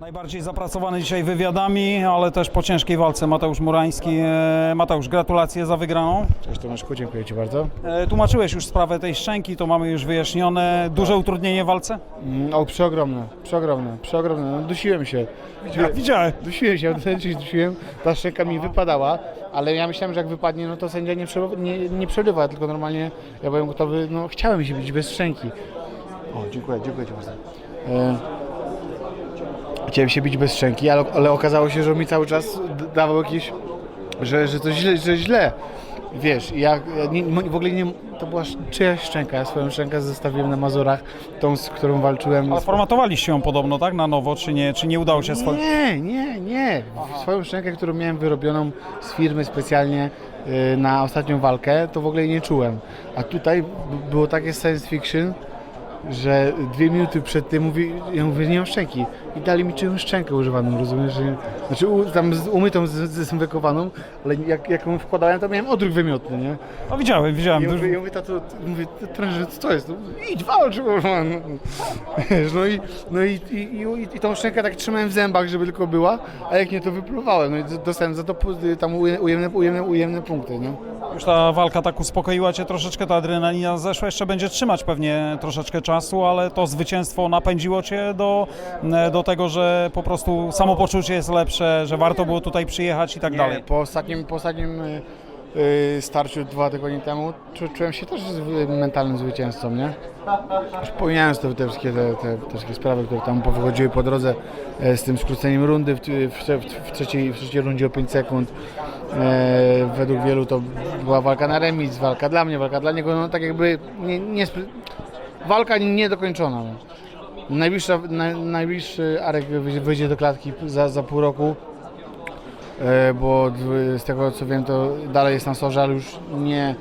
Najbardziej zapracowany dzisiaj wywiadami, ale też po ciężkiej walce Mateusz Murański. E, Mateusz, gratulacje za wygraną. Cześć Tomaszku, dziękuję Ci bardzo. E, Tłumaczyłeś już sprawę tej szczęki, to mamy już wyjaśnione. Duże utrudnienie w walce? Mm, O, przeogromne, przeogromne, przeogromne. No, dusiłem się. Widziałem. Dusiłem się, autentycznie dusiłem. Ta szczęka mi wypadała, ale ja myślałem, że jak wypadnie, no to sędzia nie, nie, nie przerywa, tylko normalnie ja byłem gotowy, no chciałem się bić bez szczęki. O, dziękuję, dziękuję Ci bardzo. E, chciałem się bić bez szczęki, ale, ale okazało się, że on mi cały czas dawał jakieś, że, że to źle, że źle. Wiesz, ja, nie, w ogóle nie, to była czyjaś szczęka, ja swoją szczękę zostawiłem na Mazurach, tą, z którą walczyłem. Ale formatowaliście ją podobno, tak? Na nowo, czy nie? Czy nie udało się swoje? Nie, nie, nie. Swoją szczękę, którą miałem wyrobioną z firmy specjalnie y, na ostatnią walkę, to w ogóle jej nie czułem. A tutaj było takie science fiction, że dwie minuty przed tym mówi, ja mówię, nie mam szczęki. I dali mi czyjąś szczękę używaną, rozumiesz? Znaczy u, tam z- umytą, zdezynfekowaną, ale jak, jak ją wkładałem, to miałem odruch wymiotny, nie? No widziałem, widziałem. I ja Duż- mówię, ja mówię, tato, mówię, trenerze, co to jest? No, idź, walcz, kurwa. no. Wiesz, no i, no i, i, i, i tą szczękę tak trzymałem w zębach, żeby tylko była, a jak nie, to wypluwałem. No i dostałem za to pu- tam uje- ujemne, ujemne, ujemne punkty, nie? Już ta walka tak uspokoiła Cię troszeczkę, ta adrenalina zeszła, jeszcze będzie trzymać pewnie troszeczkę czasu, ale to zwycięstwo napędziło Cię do, do tego, że po prostu samopoczucie jest lepsze, że warto było tutaj przyjechać i tak Nie, dalej. Po ostatnim, po ostatnim y, y, starciu dwa tygodnie temu czu, czułem się też z- mentalnym zwycięzcą, nie? Już pomijając te, te, wszystkie, te, te, te wszystkie sprawy, które tam powychodziły po drodze e, z tym skróceniem rundy w, w, w, w, trzeciej, w trzeciej rundzie o 5 sekund. E, według wielu to była walka na remis, walka dla mnie, walka dla niego, no tak jakby nie, nie, spry- walka niedokończona. No. Najbliższa, naj, najbliższy Arek wyjdzie, do klatki za, za pół roku. E, bo z tego co wiem to dalej jest na sorze, ale już nie,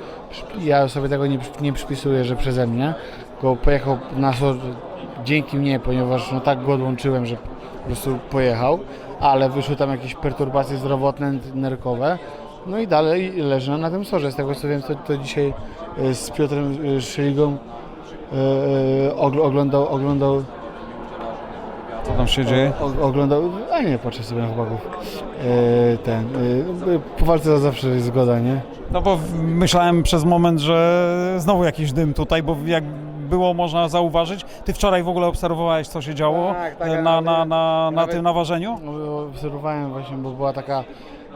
ja sobie tego nie, nie przypisuję, że przeze mnie, tylko pojechał na sor dzięki mnie, ponieważ no tak go odłączyłem, że po prostu pojechał, ale wyszły tam jakieś perturbacje zdrowotne, nerkowe, no i dalej leży na tym sorze, z tego co wiem to, to dzisiaj e, z Piotrem e, Szyligą ogl- oglądał, oglądał Co tam się dzieje? o, oglądał, a nie, patrzę sobie na chłopaków. E, ten, e, po walce zawsze jest zgoda, nie? No bo myślałem przez moment, że znowu jakiś dym tutaj, bo jak było można zauważyć, Ty wczoraj w ogóle obserwowałeś, co się działo Tak, tak, e, na, na, na, na tym naważeniu? Obserwowałem właśnie, bo była taka,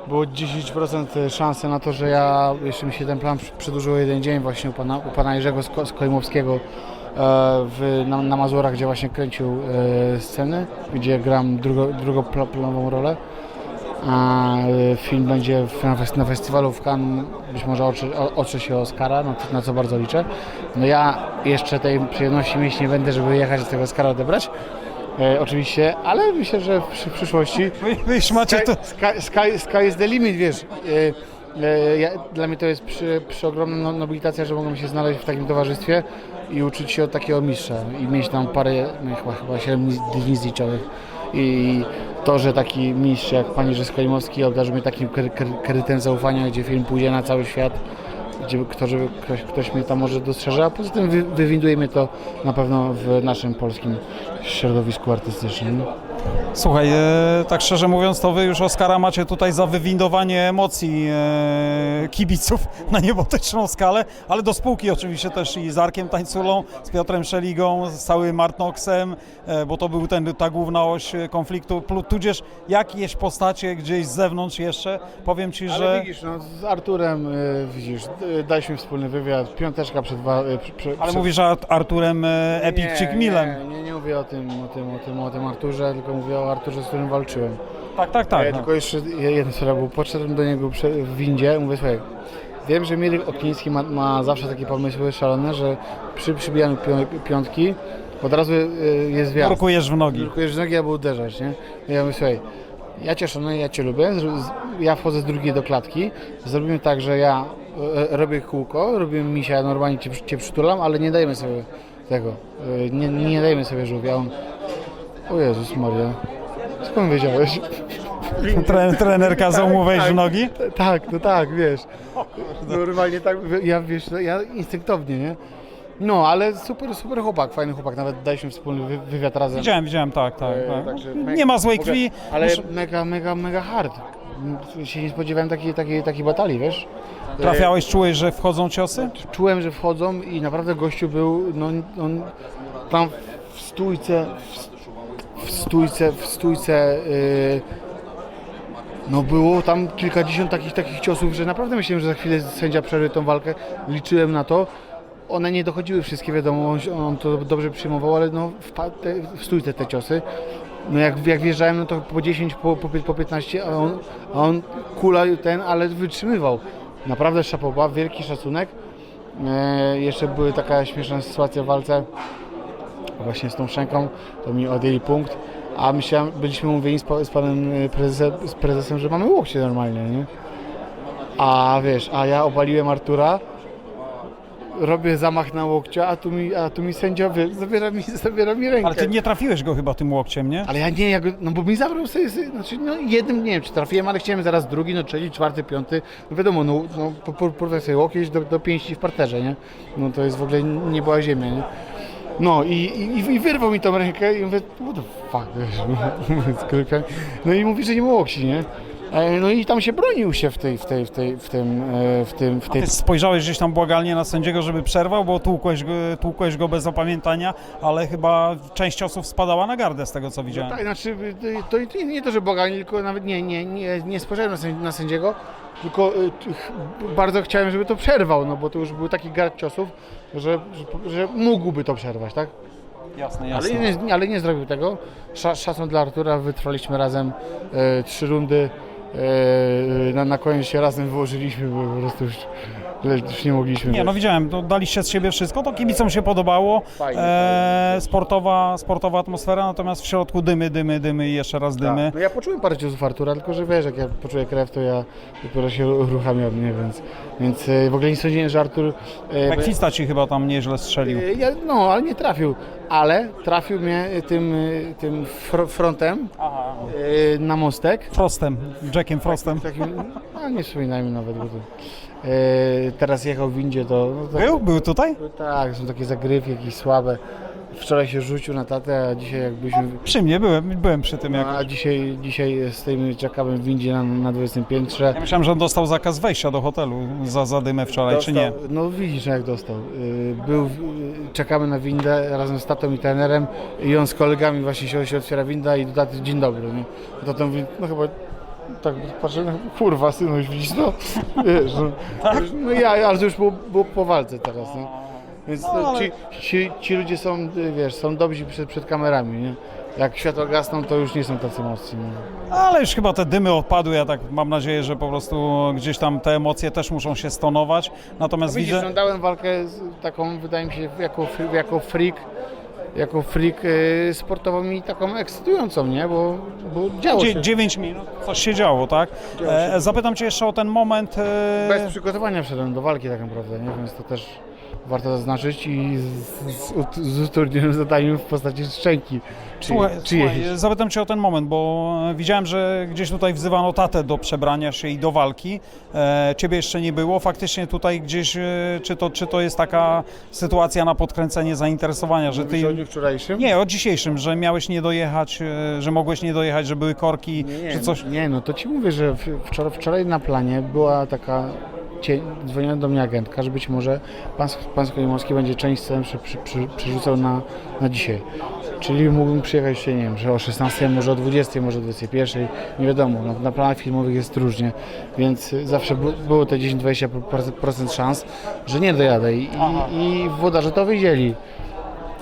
było 10% szansy na to, że ja, jeszcze mi się ten plan przedłużył jeden dzień właśnie u pana, u pana Jerzego Sko- Skojmowskiego e, w, na, na Mazurach, gdzie właśnie kręcił e, sceny, gdzie gram drugo, drugoplanową rolę. A e, film będzie na, fes- na festiwalu w Cannes, być może otrze, o- otrze się Oscara, na, na co bardzo liczę. No ja jeszcze tej przyjemności mieć nie będę, żeby jechać z tego Oscara odebrać. E, oczywiście, ale myślę, że w, w przyszłości Wy, wy macie to... sky, sky, sky is the limit, wiesz. E, e, ja, dla mnie to jest przy, przeogromna no- nobilitacja, że mogłem się znaleźć w takim towarzystwie i uczyć się od takiego mistrza i mieć tam parę, no, chyba, chyba 7 dni zliczowych. I to, że taki mistrz jak pani Rzeskojmowski obdarzył mnie takim kredytem zaufania, gdzie film pójdzie na cały świat, gdzie kto, żeby ktoś, ktoś mnie tam może dostrzeże, a poza tym wy, wywinduje mnie to na pewno w naszym polskim środowisku artystycznym. Słuchaj, e, tak szczerze mówiąc, to wy już Oscara macie tutaj za wywindowanie emocji e, kibiców na niebotyczną skalę, ale do spółki oczywiście też i z Arkiem Tańculą, z Piotrem Szeligą, z całym Martnoxem, e, bo to był ten, ta główna oś e, konfliktu, plu- tudzież jakieś postacie gdzieś z zewnątrz jeszcze. Powiem Ci, Ale że... widzisz, no, z Arturem, y, widzisz, y, daliśmy wspólny wywiad, piąteczka przed... Wa- y, przy- przy- Ale przed- mówisz Art- Arturem e, Epic nie, Chick Millem. Nie, nie, nie mówię o tym, o tym, o tym, o tym Arturze, tylko mówię o Arturze, z którym walczyłem. Tak, tak, E, tak. No. Tylko jeszcze jedna sprawa, bo podszedłem do niego w windzie, mówię, słuchaj, wiem, że Mirek Okniński ma, ma zawsze takie pomysły szalone, że przy przybijaniu pią- piątki od razu y, jest wiatr. Nurkujesz w nogi. Nurkujesz w nogi albo uderzasz, nie? I ja mówię, słuchaj, ja cię szanuję, ja cię lubię, ja wchodzę z drugiej do klatki, zrobimy tak, że ja e, robię kółko, robimy misia, ja normalnie cię, cię przytulam, ale nie dajemy sobie tego, e, nie, nie dajemy sobie żółwia. On, o Jezus Maria, skąd wiedziałeś? Tre, trener kazał mu wejść w nogi? Tak, no tak, wiesz. Normalnie tak, ja wiesz, ja instynktownie, nie? No, ale super, super chłopak, fajny chłopak, nawet daliśmy wspólny wy- wywiad razem. Widziałem, widziałem, tak, tak. E, tak. także Nie ma złej krwi. Ale mega, mega, mega hard. Się nie spodziewałem takiej, takiej, takiej batalii, wiesz? Trafiałeś, czułeś, że wchodzą ciosy? Czułem, że wchodzą i naprawdę gościu był, no on tam w stójce, w, w stójce, w stójce, yy, no było tam kilkadziesiąt takich, takich ciosów, że naprawdę myślałem, że za chwilę sędzia przerwie tą walkę, liczyłem na to. One nie dochodziły wszystkie, wiadomo, on, to dobrze przyjmował, ale no te, w stójce te ciosy. No jak, jak wjeżdżałem, no to po 10, po, po, po 15, a on, a on kula ten, ale wytrzymywał. Naprawdę szapoba, wielki szacunek. E, jeszcze były taka śmieszna sytuacja w walce właśnie z tą szczęką, to mi odjęli punkt, a myślałem, byliśmy umówieni z, z panem e, prezesem, z prezesem, że mamy łokcie normalnie, nie? A wiesz, a ja obaliłem Artura, robię zamach na łokcia, a tu mi, a tu mi sędzia, wiesz, zabiera mi, zabiera mi rękę. Ale ty nie trafiłeś go chyba tym łokciem, nie? Ale ja nie, ja go, no bo mi zabrał sobie, znaczy no jednym, nie wiem czy trafiłem, ale chciałem zaraz drugi, no trzeci, czwarty, piąty, no wiadomo, no, no po- po- porwę sobie łokieć do, do pięści w parterze, nie? No to jest w ogóle, nie była ziemia, nie? No i, i, i wyrwał mi tą rękę i mówię, what the fuck, wiesz, sklepie. no i mówi, że nie ma łokci, nie? E, No i tam się bronił się w tej, w tej, w tej, w tym, e, w tym, w tej spojrzałeś gdzieś tam błagalnie na sędziego, żeby przerwał, bo tłukłeś go, tłukłeś go bez opamiętania, ale chyba część osób spadała na gardę z tego, co widziałem. Tak, znaczy y, to, to nie to, że bogani, tylko nawet nie, nie, nie, nie spojrzałem na, sędzi- na sędziego, tylko y, ch- bardzo chciałem, żeby to przerwał, no bo to już był taki gard ciosów, że, że, że mógłby to przerwać, tak? Jasne, Ale jasne. nie, ale nie zrobił tego. Sza, szacun dla Artura, wytrwaliśmy razem e, trzy rundy. E, na, na koniec się razem wyłożyliśmy, bo po prostu już, już nie mogliśmy. Nie, no widziałem, no, daliście z siebie wszystko, to kibicom się podobało. Fajnie, E, sportowa, sportowa atmosfera, natomiast w środku dymy, dymy, dymy i jeszcze raz dymy. Tak. No ja poczułem parę ciosów Artura, tylko że wiesz, jak ja poczuję krew, to ja dopiero się uruchamiam, nie? Więc, więc e, w ogóle nie sądziłem, że Artur... e, Mekwista ci chyba tam nieźle strzelił. e, ja, no, ale nie trafił. Ale trafił mnie tym, tym fr- frontem Aha. e, na mostek. Frostem, Jackiem Frostem. Takim, no nie wspominajmy nawet, bo to, e, teraz jechał w windzie, to... No, tak, Był? Był tutaj? Tak, są takie zagrywki jakieś słabe. Wczoraj się rzucił na tatę, a dzisiaj jakbyśmy... Przy mnie, byłem, byłem przy tym jak... A dzisiaj, dzisiaj z tym czekamy w windzie na, na 20 piętrze. Ja myślałem, że on dostał zakaz wejścia do hotelu za zadymę wczoraj, czy nie? Dostał- No widzisz jak dostał. Y, Był, y, czekamy na windę razem z tatą i trenerem i on z kolegami właśnie się, się otwiera winda i do taty dzień dobry. Nie? Mówi, no chyba tak patrzę, no, kurwa synuś widzisz to? Wiesz, no, Tak? no ja, ale to już było, było po walce teraz. Nie? Więc No, to, ci, ci, ci ludzie są, wiesz, są dobrzy przed, przed kamerami. Nie? Jak światło gasną, to już nie są tacy mocni. Nie? Ale już chyba te dymy odpadły, ja tak mam nadzieję, że po prostu gdzieś tam te emocje też muszą się stonować. Natomiast Widzisz, widzę... no dałem walkę z, taką, wydaje mi się, jako, jako freak, jako freak y, sportową i taką ekscytującą, nie? Bo, bo działo się. 9 minut, coś się działo, tak? Działo się. E, zapytam Cię jeszcze o ten moment. E, Bez przygotowania wszedłem do walki tak naprawdę, nie? Więc to też warto zaznaczyć i z, z, z utrudnionym zadaniem w postaci szczęki. Czy, Słuchaj, czyjejś. słuchaj, zapytam Cię o ten moment, bo widziałem, że gdzieś tutaj wzywano tatę do przebrania się i do walki. E, ciebie jeszcze nie było. Faktycznie tutaj gdzieś, e, czy to, czy to jest taka sytuacja na podkręcenie zainteresowania, że Mówisz o Ty... dniu wczorajszym? Nie, o dzisiejszym, że miałeś nie dojechać, e, że mogłeś nie dojechać, że były korki, Nie, że coś... nie, no to ci mówię, że w- wczoraj, wczoraj na planie była taka dzwoniła do mnie agentka, że być może pan, pan Skolimowski będzie część scen przy, przy, przerzucał na, na dzisiaj. Czyli mógłbym przyjechać się, nie wiem, że o 16, może o 20, może o 21, nie wiadomo, na, na planach filmowych jest różnie, więc zawsze było te 10-20% szans, że nie dojadę i, i, i to wiedzieli.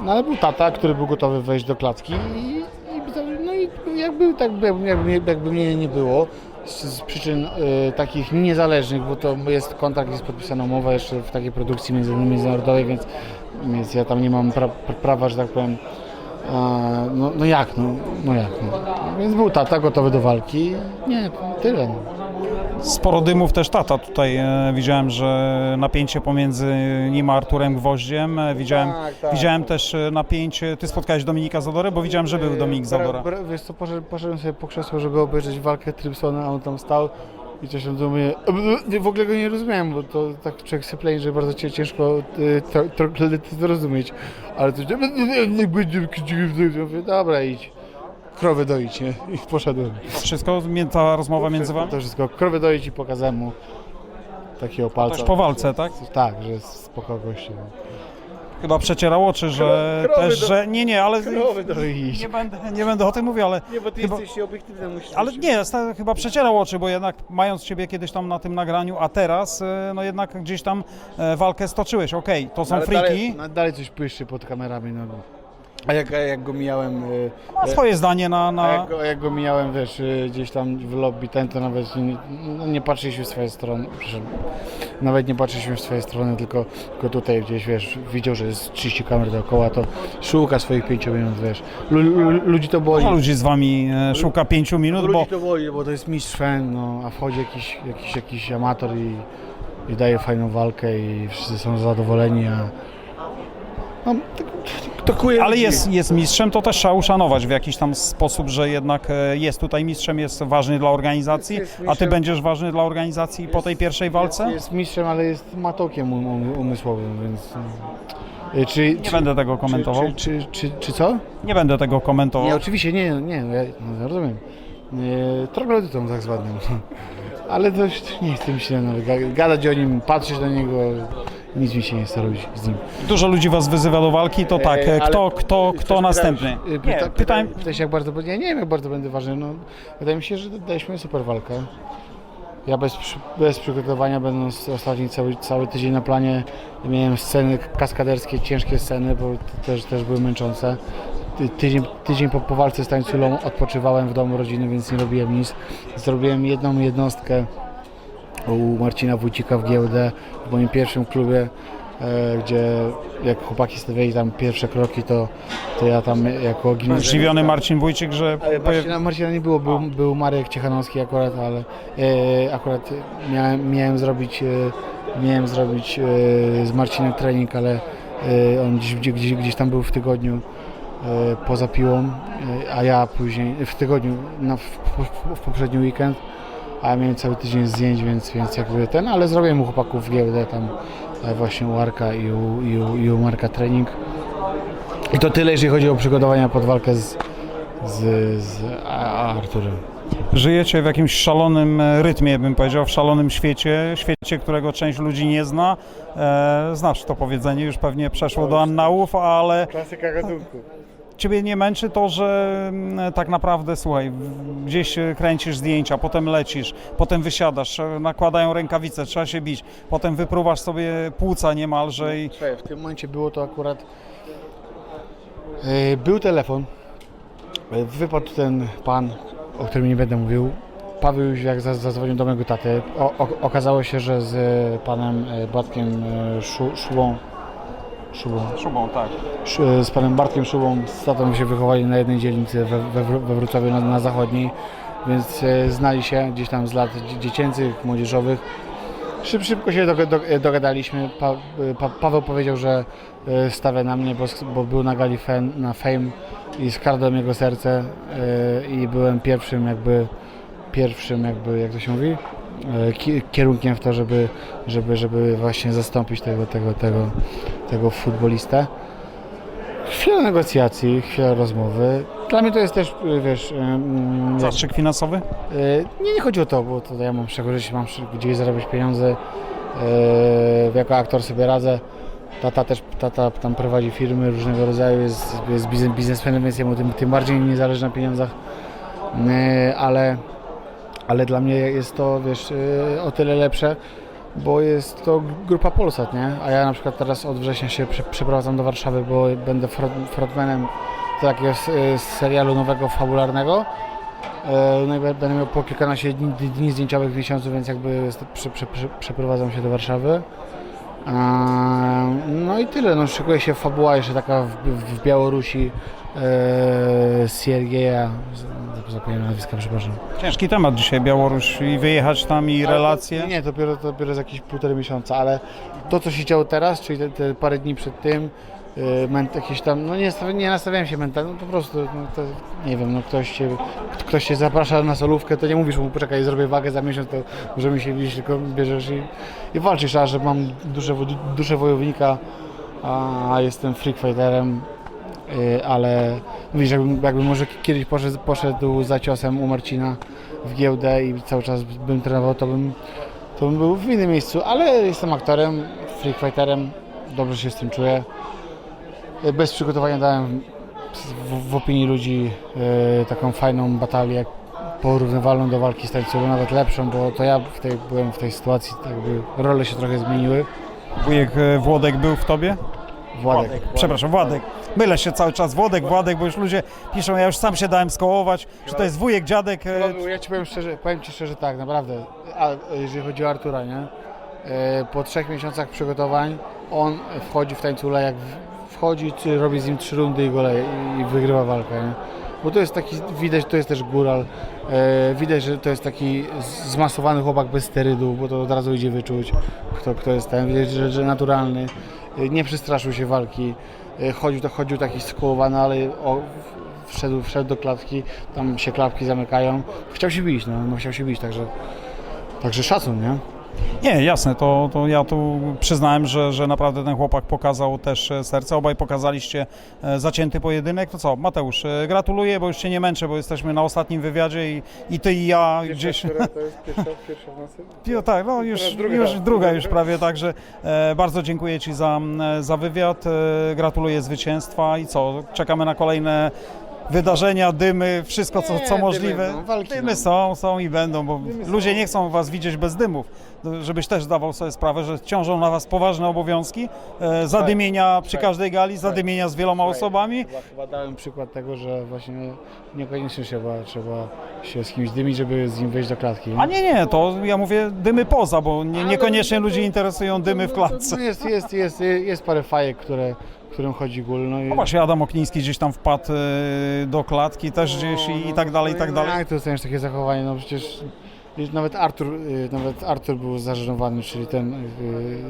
No ale był tata, który był gotowy wejść do klatki i, i no i jakby, tak, jakby, jakby, jakby mnie nie było z, przyczyn y, takich niezależnych, bo to jest kontrakt, jest podpisana umowa jeszcze w takiej produkcji między- międzynarodowej, więc, więc ja tam nie mam pra, prawa, że tak powiem, a, no, no jak, no, no jak, no. Więc był tata gotowy do walki, nie, tyle. No. Sporo dymów też tata tutaj. E, widziałem, że napięcie pomiędzy nim a Arturem Gwoździem. E, widziałem, Tak, tak. widziałem też e, napięcie. Ty spotkałeś Dominika Zadorę, bo widziałem, że był Dominik Zadora. Bra, bra, wiesz co, poszedłem, sobie po krzesło, żeby obejrzeć walkę Trypsona, a on tam stał i coś tam do mnie. W ogóle go nie rozumiałem, bo to tak człowiek sypleń, że bardzo cię ciężko y, to, to, to zrozumieć. Ale będzie. Mówię, dobra, idź. Krowy doić, nie? I poszedłem. Wszystko, mię- ta rozmowa między wami? To wszystko. Krowy doić i pokazałem mu takiego palca. Też po walce, tak? Tak, że jest spoko gościu. Chyba przecierał oczy, że Krowy też, do- że nie, nie, ale Krowy doić. nie będę, nie będę o tym mówił, ale Nie, bo ty chyba, jesteś obiektywny, musisz... ale nie, sta- chyba przecierał oczy, bo jednak mając Ciebie kiedyś tam na tym nagraniu, a teraz e, no jednak gdzieś tam e, walkę stoczyłeś, okej, to są Ale friki, Dalej, no, dalej coś pyszczy pod kamerami, no. A jak, a jak go mijałem... y, ma swoje zdanie na, A na jak go, jak go mijałem, wiesz, y, gdzieś tam w lobby ten, to nawet nie, no, nie patrzyliśmy w swoje strony, przepraszam, nawet nie patrzyliśmy w swoje strony, tylko, tylko tutaj gdzieś, wiesz, widział, że jest 30 kamer dookoła, to szuka swoich 5 minut, wiesz. Lu, lu, ludzi to boli. Dużo ludzi z Wami e, szuka pięciu minut, ludzi bo to boli, bo to jest mistrz fan, no, a wchodzi jakiś, jakiś, jakiś amator i, i daje fajną walkę i wszyscy są zadowoleni, a no, to, kuje ale ludzi. jest, jest mistrzem, to też trzeba uszanować w jakiś tam sposób, że jednak e, jest tutaj mistrzem, jest ważny dla organizacji, Jest- jest a Ty mistrzem. będziesz ważny dla organizacji po tej pierwszej walce? Jest, jest mistrzem, ale jest matokiem um, um, umysłowym, więc... y, Czy, Nie będę tego komentował. Czy, czy, czy, czy co? Nie będę tego Nie, komentował. oczywiście nie, nie, no ja no, rozumiem. Nie, troglodytą tak zwanym. Ale to już nie chcę mi się nawet ga- gadać o nim, patrzeć na niego, nic mi się nie robić z nim. Dużo ludzi Was wyzywa do walki, to tak, E, ale kto, kto, Ktoś kto następny? pytałeś, y, Nie, pyta- pytałem, Pytałeś jak bardzo, ja nie wiem jak bardzo będę ważny, no wydaje mi się, że daliśmy super walkę. Ja bez, przy- bez przygotowania, będąc ostatni cały, cały tydzień na planie, miałem sceny kaskaderskie, ciężkie sceny, bo t- też, też były męczące. Ty- Tydzień, tydzień po, po walce z tańculą odpoczywałem w domu rodziny, więc nie robiłem nic. Zrobiłem jedną jednostkę u Marcina Wójcika w GLD, w moim pierwszym klubie, e, gdzie jak chłopaki stawiali tam pierwsze kroki, to, to ja tam jako gimnazjalista... zdziwiony Marcin Wójcik, że. Marcina, Marcina nie było, był, był Marek Ciechanowski akurat, ale e, akurat miałem, miałem zrobić, e, miałem zrobić e, z Marcinem trening, ale e, on gdzieś, gdzieś, gdzieś, gdzieś tam był w tygodniu e, poza piłą, e, a ja później w tygodniu, na, w, w, w poprzedni weekend, a ja miałem cały tydzień zdjęć, więc, więc jakby ten, ale zrobiłem u chłopaków GLD tam e, właśnie u Arka i u, i u, i u Marka trening. I to tyle, jeżeli chodzi o przygotowania pod walkę z, z, z Arturem. żyjecie w jakimś szalonym e, rytmie, bym powiedział, w szalonym świecie, świecie, którego część ludzi nie zna. E, znasz to powiedzenie, już pewnie przeszło do annałów, ale Klasyka gatunku. Ciebie nie męczy to, że mm, tak naprawdę, słuchaj, gdzieś e, kręcisz zdjęcia, potem lecisz, potem wysiadasz, e, nakładają rękawice, trzeba się bić, potem wypruwasz sobie płuca niemalże i Słuchaj, w tym momencie było to akurat... e, Był telefon, wypadł ten pan, o którym nie będę mówił. Paweł jak za- zadzwonił do mojego taty, o, o, okazało się, że z panem Bartkiem e, Szu, Szubą, Szubą, tak. Sz- z panem Bartkiem Szubą z tatą się wychowali na jednej dzielnicy we, we, Wrocławiu na, na zachodniej, więc e, znali się gdzieś tam z lat dzie- dziecięcych, młodzieżowych. Szyb, szybko się do, dogadaliśmy. Pa, pa, Paweł powiedział, że e, stawia na mnie, bo, bo był na gali fan, na Fame i skradłem jego serce e, i byłem pierwszym jakby, pierwszym jakby, jak to się mówi, e, kierunkiem w to, żeby, żeby, żeby właśnie zastąpić tego, tego, tego, tego futbolistę. Chwila negocjacji, chwila rozmowy. Dla mnie to jest też, y, wiesz, ym, Zastrzyk finansowy? nie, nie chodzi o to, bo to ja mam przechodzić, mam gdzieś zarabiać pieniądze. Jako aktor sobie radzę. Tata też tata tam prowadzi firmy różnego rodzaju, jest, jest biznes, biznesmenem, więc jemu tym, tym bardziej nie zależy na pieniądzach. Ale, ale dla mnie jest to, wiesz, y, o tyle lepsze, bo jest to grupa Polsat, nie? A ja na przykład teraz od września się prze, przeprowadzam do Warszawy, bo będę front, frontmanem takiego y, serialu nowego, fabularnego. E, No i będę miał po kilkanaście dni, dni zdjęciowych w miesiącu, więc jakby przeprowadzam się do Warszawy. No i tyle, no szykuje się fabuła jeszcze taka w, w Białorusi e, Siergieja, zapomniałem nazwiska, przepraszam. Ciężki temat dzisiaj, Białoruś i wyjechać tam i relacje. Nie, nie, dopiero, dopiero za jakieś półtorej miesiąca, ale to co się działo teraz, czyli te, te parę dni przed tym, y, ment, jakieś tam, no nie, nie nastawiałem się mentalnie, no po prostu, no to, nie wiem, no ktoś cię, k- ktoś cię zaprasza na solówkę, to nie mówisz mu, poczekaj, zrobię wagę za miesiąc, to możemy się widzieć, tylko bierzesz i, i walczysz, a że mam duszę, duszę wojownika, a jestem freak fighterem, y, ale widzisz, jakbym, jakbym może kiedyś poszedł, poszedł za ciosem u Marcina w giełdę i cały czas bym trenował, to bym, to bym był w innym miejscu, ale jestem aktorem, freak fighterem, dobrze się z tym czuję. Y, Bez przygotowania dałem w, w opinii ludzi y, taką fajną batalię porównywalną do walki z tańcową, nawet lepszą, bo to ja w tej, byłem w tej sytuacji, tak jakby role się trochę zmieniły. Wujek e, Włodek był w tobie? Władek. Przepraszam, Władek. Mylę się cały czas. Włodek, Władek, bo już ludzie piszą, ja już sam się dałem skołować, że to jest wujek, dziadek. e, Ja ci powiem szczerze, powiem ci szczerze tak, naprawdę, a, jeżeli chodzi o Artura, nie? E, Po trzech miesiącach przygotowań on wchodzi w tańcula, jak w- wchodzi, robi z nim trzy rundy i goleje i wygrywa walkę, nie? Bo to jest taki, widać, to jest też góral, e, widać, że to jest taki zmasowany chłopak bez sterydów, bo to od razu idzie wyczuć, kto, kto jest ten, widać, że, że naturalny, e, nie przestraszył się walki, e, chodził, to chodził taki skołowany, ale o, wszedł, wszedł do klatki, tam się klapki zamykają. Chciał się bić, no, no chciał się bić, także, także szacun, nie? Nie, jasne, to, to ja tu przyznałem, że, że naprawdę ten chłopak pokazał też e, serce. Obaj pokazaliście e, zacięty pojedynek. To co, Mateusz, e, gratuluję, bo już Cię nie męczę, bo jesteśmy na ostatnim wywiadzie i, i Ty i ja gdzieś... To jest pierwsza, pierwsza w nocy? Tak, no już, druga. już druga już prawie, także bardzo dziękuję Ci za, za wywiad, gratuluję zwycięstwa i co, czekamy na kolejne wydarzenia, dymy, wszystko co, co dymy możliwe. będą, walki dymy będą. są, są i będą, bo Dymy ludzie nie chcą Was widzieć bez dymów, żebyś też zdawał sobie sprawę, że ciążą na Was poważne obowiązki, e, zadymienia przy każdej gali, zadymienia z wieloma osobami. Chyba, chyba dałem przykład tego, że właśnie niekoniecznie trzeba, trzeba się z kimś dymić, żeby z nim wejść do klatki. A nie, nie, to ja mówię dymy poza, bo nie, niekoniecznie ludzi interesują dymy w klatce. No jest, jest, jest, jest parę fajek, które, którym chodzi gól. No i, No właśnie Adam Okniński gdzieś tam wpadł e, do klatki też gdzieś i, i tak dalej, i tak no, dalej. Jak to oceniasz takie zachowanie? No przecież nawet Artur, y, nawet Artur był zażenowany, czyli ten... y,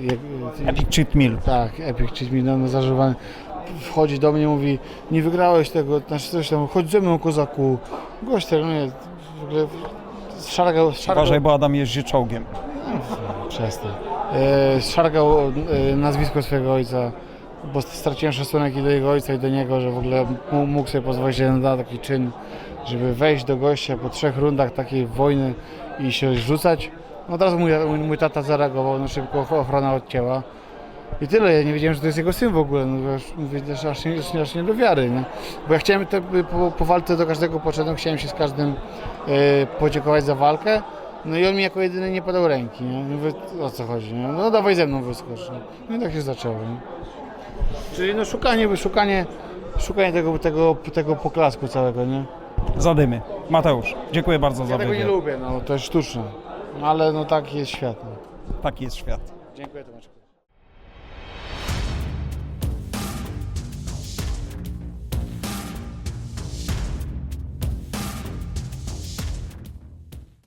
jak- y, Epic Cheat Meal. Tak, Epic czyli no, no, zażenowany. Wchodzi do mnie, mówi, nie wygrałeś tego, znaczy coś tam, chodź ze mną kozaku. Gość trenuje, w ogóle szargał, szargał, Uważaj, bo Adam jeździ czołgiem. Przestań. E, szargał e, nazwisko swojego ojca, bo straciłem szacunek i do jego ojca i do niego, że w ogóle mógł sobie pozwolić na taki czyn, żeby wejść do gościa po trzech rundach takiej wojny i się rzucać. No od razu mój, mój, tata zareagował, no szybko ochrona odcięła. I tyle, ja nie wiedziałem, że to jest jego syn w ogóle, no już mówię, że aż nie, aż nie do wiary, nie? Bo ja chciałem te, po, po walce do każdego poszedłem, chciałem się z każdym e, podziękować za walkę, no i on mi jako jedyny nie podał ręki, nie? Mówię, o co chodzi, nie? No dawaj ze mną wyskocz? No i tak się zaczęło, nie? Czyli no szukanie, szukanie, szukanie tego, tego, tego poklasku całego, nie? Zadymy. Mateusz, dziękuję bardzo za Ja tego nie wywiad. lubię, no to jest sztuczne, no, ale no tak jest świat, no. Taki jest świat. Dziękuję Tomeczku.